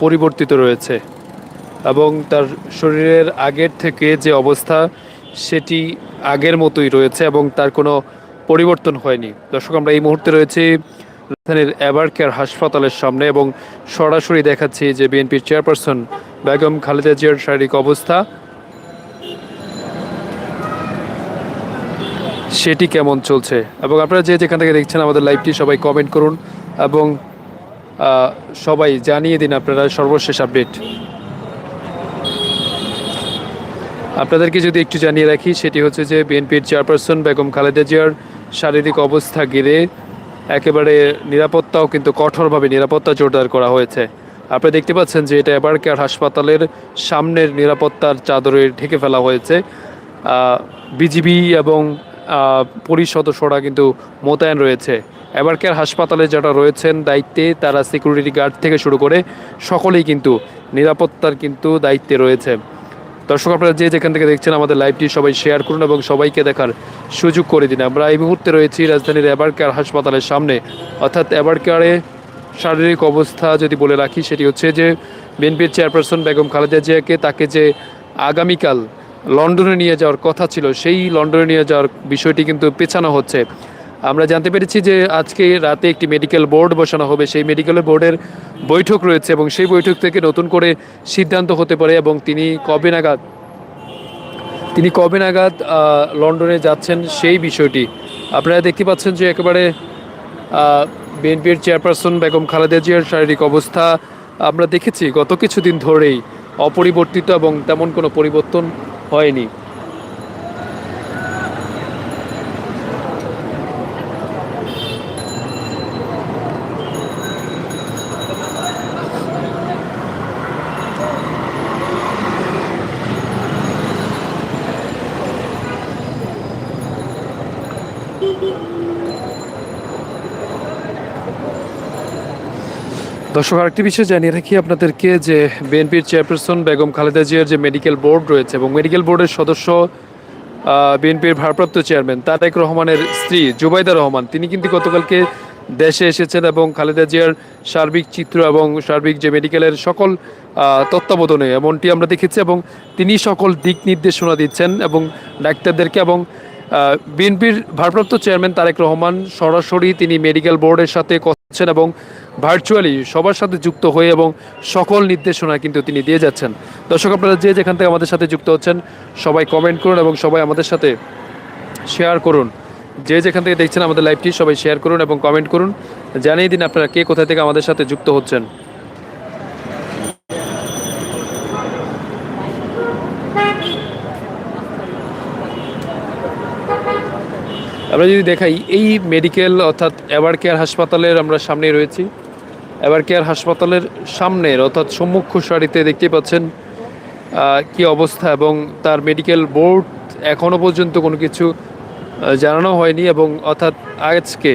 অপরিবর্তিত রয়েছে এবং তার শরীরের আগের থেকে যে অবস্থা, সেটি আগের মতোই রয়েছে এবং তার কোনো পরিবর্তন হয়নি। দর্শক, আমরা এই মুহূর্তে রয়েছি রাজধানীর এভার কেয়ার হাসপাতালের সামনে এবং সরাসরি দেখাচ্ছি যে বিএনপির চেয়ারপারসন বেগম খালেদা জিয়ার শারীরিক অবস্থা। সেটি কেমন চলছে? এবং আপনারা যে যেখান থেকে দেখছেন আমাদের লাইভটি সবাই কমেন্ট করুন এবং সবাই জানিয়ে দিন আপনারা সর্বশেষ আপডেট আপনাদেরকে যদি একটু জানিয়ে রাখি, সেটি হচ্ছে যে বিএনপির চেয়ারপারসন বেগম খালেদা জিয়ার শারীরিক অবস্থা ঘিরে একেবারে নিরাপত্তাও কিন্তু কঠোরভাবে নিরাপত্তা জোরদার করা হয়েছে। আপনারা দেখতে পাচ্ছেন যে এটা এবার কেয়ার হাসপাতালের সামনের নিরাপত্তার চাদরে ঢেকে ফেলা হয়েছে। বিজিবি এবং পুলিশ সদস্যরা কিন্তু মোতায়েন রয়েছে। এবার কেয়ার হাসপাতালে যারা রয়েছেন, দায়িত্বে তারা সিকিউরিটি গার্ড থেকে শুরু করে সকলেই কিন্তু নিরাপত্তার কিন্তু দায়িত্বে রয়েছে। দর্শক, আপনারা যে যেখান থেকে দেখছেন আমাদের লাইভটি সবাই শেয়ার করুন এবং সবাইকে দেখার সুযোগ করে দিন। আমরা এই মুহূর্তে রয়েছি রাজধানীর এবারকার হাসপাতালের সামনে। অর্থাৎ এবার কেয়ারে শারীরিক অবস্থা যদি বলে রাখি, সেটি হচ্ছে যে বিএনপির চেয়ারপারসন বেগম খালেদা জিয়াকে তাকে যে আগামীকাল লন্ডনে নিয়ে যাওয়ার কথা ছিল, সেই লন্ডনে নিয়ে যাওয়ার বিষয়টি কিন্তু পেছানো হচ্ছে। আমরা জানতে পেরেছি যে আজকে রাতে একটি মেডিকেল বোর্ড বসানো হবে। সেই মেডিকেল বোর্ডের বৈঠক রয়েছে এবং সেই বৈঠক থেকে নতুন করে সিদ্ধান্ত হতে পারে এবং তিনি কবে নাগাদ, তিনি কবে নাগাদ লন্ডনে যাচ্ছেন সেই বিষয়টি আপনারা দেখতে পাচ্ছেন যে একেবারে বিএনপির চেয়ারপারসন বেগম খালেদা জিয়ার শারীরিক অবস্থা আমরা দেখেছি গত কিছুদিন ধরেই অপরিবর্তিত এবং তেমন কোনো পরিবর্তন হয়নি। দর্শক, আরেকটি বিষয় জানিয়ে রাখি আপনাদেরকে যে বিএনপির চেয়ারপারসন বেগম খালেদা জিয়ার যে মেডিকেল বোর্ড রয়েছে এবং মেডিকেল বোর্ডের সদস্য বিএনপির ভারপ্রাপ্ত চেয়ারম্যান তারেক রহমানের স্ত্রী জুবাইদা রহমান, তিনি কিন্তু গতকালকে দেশে এসেছেন এবং খালেদা জিয়ার সার্বিক চিত্র এবং সার্বিক যে মেডিকেলের সকল তত্ত্বাবধানে এমনটি আমরা দেখেছি এবং তিনি সকল দিক নির্দেশনা দিচ্ছেন এবং ডাক্তারদেরকে এবং বিএনপির ভারপ্রাপ্ত চেয়ারম্যান তারেক রহমান সরাসরি তিনি মেডিকেল বোর্ডের সাথে কথা বলছেন এবং ভার্চুয়ালি সবার সাথে যুক্ত হয়ে এবং সকল নির্দেশনা কিন্তু তিনি দিয়ে যাচ্ছেন। দর্শক, আপনারা যে যেখান থেকে আমাদের সাথে যুক্ত হচ্ছেন, সবাই কমেন্ট করুন এবং সবাই আমাদের সাথে শেয়ার করুন। যে যেখান থেকে দেখছেন আমাদের লাইভটি সবাই শেয়ার করুন এবং কমেন্ট করুন। জানিয়ে দিন আপনারা কে কোথা থেকে আমাদের সাথে যুক্ত হচ্ছেন। আমরা যদি দেখাই, এই মেডিকেল অর্থাৎ এভার কেয়ার হাসপাতালের আমরা সামনে রয়েছি। এভার কেয়ার হাসপাতালের সামনের অর্থাৎ সম্মুখ সারিতে দেখতে পাচ্ছেন কি অবস্থা এবং তার মেডিকেল বোর্ড এখনও পর্যন্ত কোনো কিছু জানানো হয়নি এবং অর্থাৎ আজকে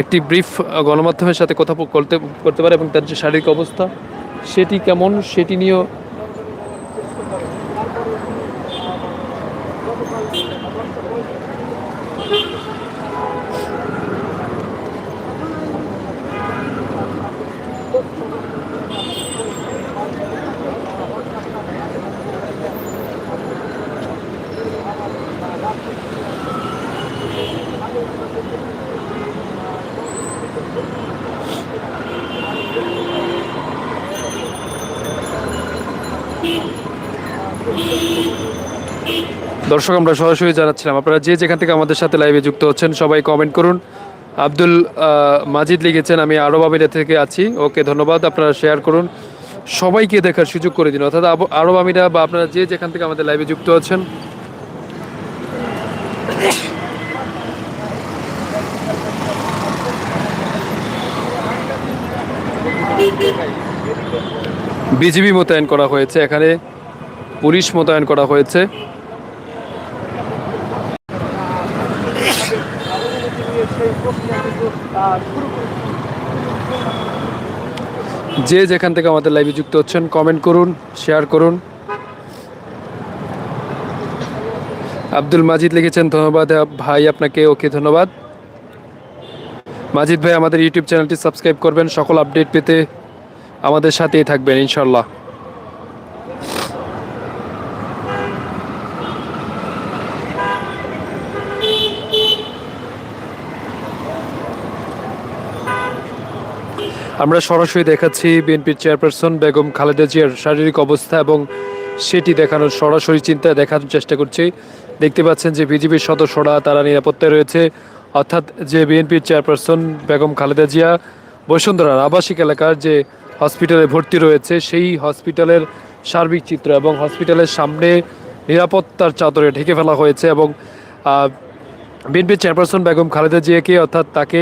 একটি ব্রিফ গণমাধ্যমের সাথে কথা করতে করতে পারে এবং তার যে শারীরিক অবস্থা, সেটি কেমন, সেটি নিয়েও দর্শক, আমরা সরাসরি জানাচ্ছিলাম, আপনারা যে যেখান থেকে আমাদের সাথে লাইভে যুক্ত হচ্ছেন, সবাই কমেন্ট করুন। আব্দুল মাজিদ লিখেছেন, আমি আরব আমিরা থেকে আছি। ওকে, ধন্যবাদ, আপনারা শেয়ার করুন। সবাইকে দেখার সুযোগ করে দিন। অর্থাৎ আরব আমিরা বা আপনারা যে যেখান থেকে আমাদের লাইভে যুক্ত আছেন। বিজিবি মোতায়েন করা হয়েছে এখানে। পুলিশ মোতায়েন করা হয়েছে। যে যেখান থেকে আমাদের লাইভে যুক্ত হচ্ছেন কমেন্ট করুন শেয়ার করুন। আব্দুল মাজিদ লিখেছেন, ধন্যবাদ ভাই, আপনাকে ওকে ধন্যবাদ। মাজিদ ভাই, আমাদের ইউটিউব চ্যানেলটি সাবস্ক্রাইব করবেন, সকল আপডেট পেতে আমাদের সাথেই থাকবেন ইনশাল্লাহ আমরা সরাসরি দেখাচ্ছি বিএনপির চেয়ারপারসন বেগম খালেদা জিয়ার শারীরিক অবস্থা এবং সেটি দেখানোর সরাসরি চিন্তা দেখানোর চেষ্টা করছি। দেখতে পাচ্ছেন যে বিজেপির সদস্যরা তারা নিরাপত্তায় রয়েছে। অর্থাৎ যে বিএনপির চেয়ারপারসন বেগম খালেদা জিয়া, বসুন্ধরার আবাসিক এলাকার যে হসপিটালে ভর্তি রয়েছে, সেই হসপিটালের সার্বিক চিত্র এবং হসপিটালের সামনে নিরাপত্তার চাদরে ঢেকে ফেলা হয়েছে এবং বিএনপির চেয়ারপারসন বেগম খালেদা জিয়াকে অর্থাৎ তাকে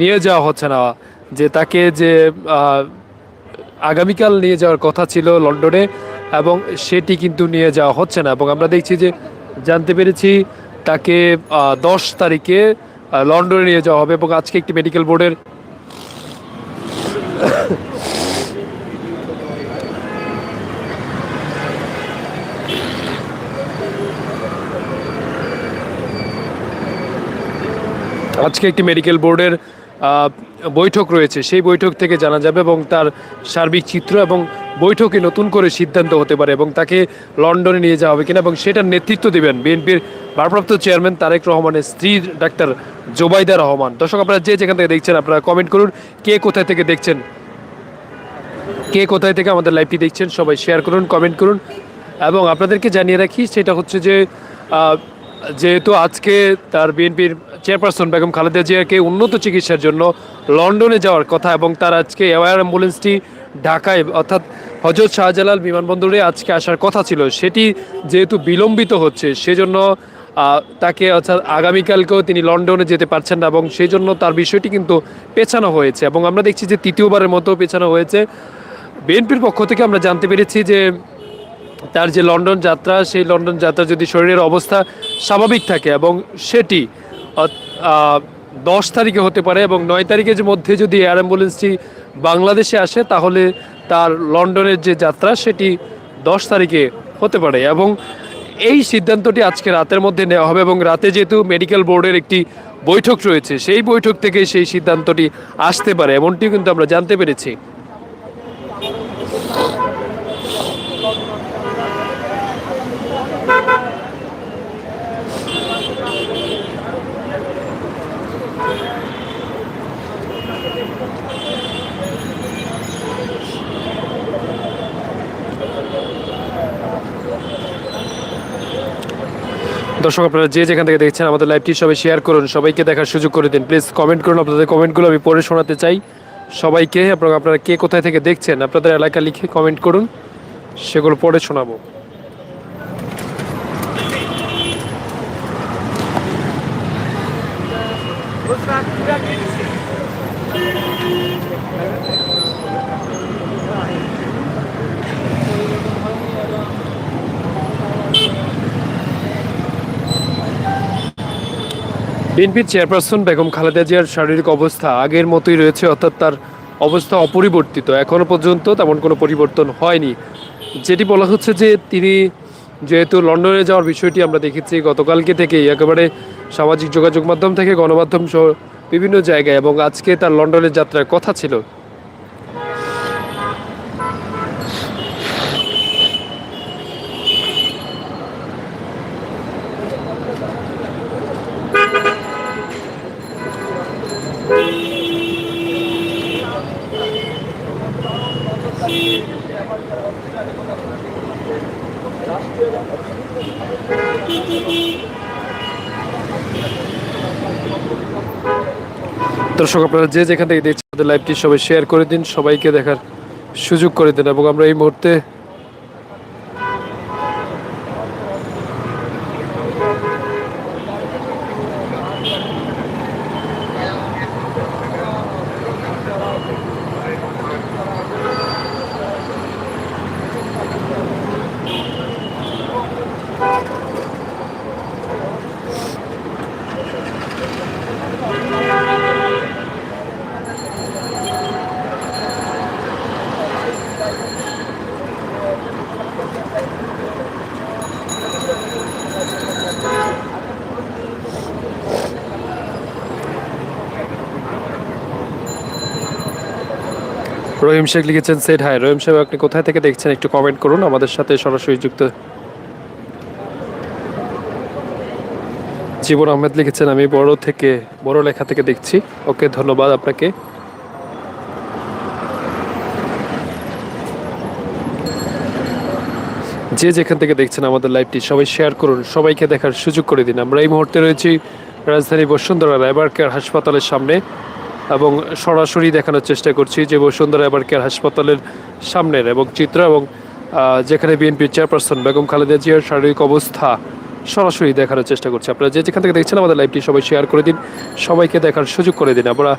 নিয়ে যাওয়া হচ্ছে না। যে তাকে যে আগামীকাল নিয়ে যাওয়ার কথা ছিল লন্ডনে এবং সেটি কিন্তু নিয়ে যাওয়া হচ্ছে না এবং আমরা দেখছি যে, জানতে পেরেছি তাকে দশ তারিখে লন্ডনে নিয়ে যাওয়া হবে এবং আজকে একটি মেডিকেল বোর্ডের আজকে একটি মেডিকেল বোর্ডের বৈঠক রয়েছে। সেই বৈঠক থেকে জানা যাবে এবং তার সার্বিক চিত্র এবং বৈঠকে নতুন করে সিদ্ধান্ত হতে পারে এবং তাকে লন্ডনে নিয়ে যাওয়া হবে কিনা এবং সেটার নেতৃত্ব দেবেন বিএনপির ভারপ্রাপ্ত চেয়ারম্যান তারেক রহমানের স্ত্রী ডাক্তার জোবাইদা রহমান। দর্শক, আপনারা যে যেখান থেকে দেখছেন, আপনারা কমেন্ট করুন, কে কোথায় থেকে দেখছেন? কে কোথায় থেকে আমাদের লাইভটি দেখছেন, সবাই শেয়ার করুন কমেন্ট করুন। এবং আপনাদেরকে জানিয়ে রাখি, সেটা হচ্ছে যে যেহেতু আজকে তার বিএনপির চেয়ারপারসন বেগম খালেদা জিয়াকে উন্নত চিকিৎসার জন্য লন্ডনে যাওয়ার কথা এবং তার আজকে এয়ার অ্যাম্বুলেন্সটি ঢাকায়, অর্থাৎ হজরত শাহজালাল বিমানবন্দরে আজকে আসার কথা ছিল। সেটি যেহেতু বিলম্বিত হচ্ছে, সেজন্য তাকে, অর্থাৎ আগামীকালকেও তিনি লন্ডনে যেতে পারছেন না এবং সেই জন্য তার বিষয়টি কিন্তু পেছানো হয়েছে এবং আমরা দেখছি যে তৃতীয়বারের মতো পেছানো হয়েছে। বিএনপির পক্ষ থেকে আমরা জানতে পেরেছি যে তার যে লন্ডন যাত্রা, সেই লন্ডন যাত্রা যদি শরীরের অবস্থা স্বাভাবিক থাকে এবং সেটি দশ তারিখে হতে পারে এবং নয় তারিখের মধ্যে যদি এয়ার অ্যাম্বুলেন্সটি বাংলাদেশে আসে, তাহলে তার লন্ডনের যে যাত্রা, সেটি দশ তারিখে হতে পারে এবং এই সিদ্ধান্তটি আজকে রাতের মধ্যে নেওয়া হবে এবং রাতে যেহেতু মেডিকেল বোর্ডের একটি বৈঠক রয়েছে, সেই বৈঠক থেকে সেই সিদ্ধান্তটি আসতে পারে এমনটি কিন্তু আমরা জানতে পেরেছি। দর্শক, আপনারা যে যেখান থেকে দেখছেন আমাদের লাইভটি সবাই শেয়ার করুন, সবাইকে দেখার সুযোগ করে দিন। প্লিজ কমেন্ট করুন, আপনাদের কমেন্টগুলো আমি পড়ে শোনাতে চাই। সবাইকে, এবং আপনারা কে কোথায় থেকে দেখছেন, আপনাদের এলাকা লিখে কমেন্ট করুন, সেগুলো পরে শোনাবো। বিএনপির চেয়ারপারসন বেগম খালেদা জিয়ার শারীরিক অবস্থা আগের মতোই রয়েছে, অর্থাৎ তার অবস্থা অপরিবর্তিত। এখনও পর্যন্ত তেমন কোনো পরিবর্তন হয়নি। যেটি বলা হচ্ছে যে তিনি যেহেতু লন্ডনে যাওয়ার বিষয়টি আমরা দেখেছি, গতকালকে থেকেই একেবারে সামাজিক যোগাযোগ মাধ্যম থেকে গণমাধ্যম সহ বিভিন্ন জায়গায় এবং আজকে তার লন্ডনের যাত্রার কথা ছিল। দর্শক, আপনারা যে যেখান থেকে দেখছেন, আমাদের লাইভটি সবাই শেয়ার করে দিন, সবাইকে দেখার সুযোগ করে দিন এবং আমরা এই মুহূর্তে রহিম শেখ লিখেছেন সেট হাই রহিম সাহেব, আপনি কোথায় থেকে দেখছেন? একটু কমেন্ট করুন, আমাদের সাথে সরাসরি যুক্ত। জীবন আহমেদ লিখেছেন, আমি বড় থেকে, বড় লেখা থেকে দেখছি। ওকে, ধন্যবাদ আপনাকে। যে যেখান থেকে দেখছেন আমাদের লাইভটি, সবাই শেয়ার করুন, সবাইকে দেখার সুযোগ করে দিন। আমরা এই মুহূর্তে রয়েছি রাজধানী বসুন্ধরা রায়বার কেয়ার হাসপাতালের সামনে। এবং সরাসরি দেখানোর চেষ্টা করছি যে বসুন্ধরা এবার কেয়ার হাসপাতালের সামনের এবং চিত্র এবং যেখানে বিএনপির চেয়ারপারসন বেগম খালেদা জিয়ার শারীরিক অবস্থা সরাসরি দেখানোর চেষ্টা করছি। আপনারা যে যেখান থেকে দেখছেন আমাদের লাইভটি সবাই শেয়ার করে দিন, সবাইকে দেখার সুযোগ করে দিন। আমরা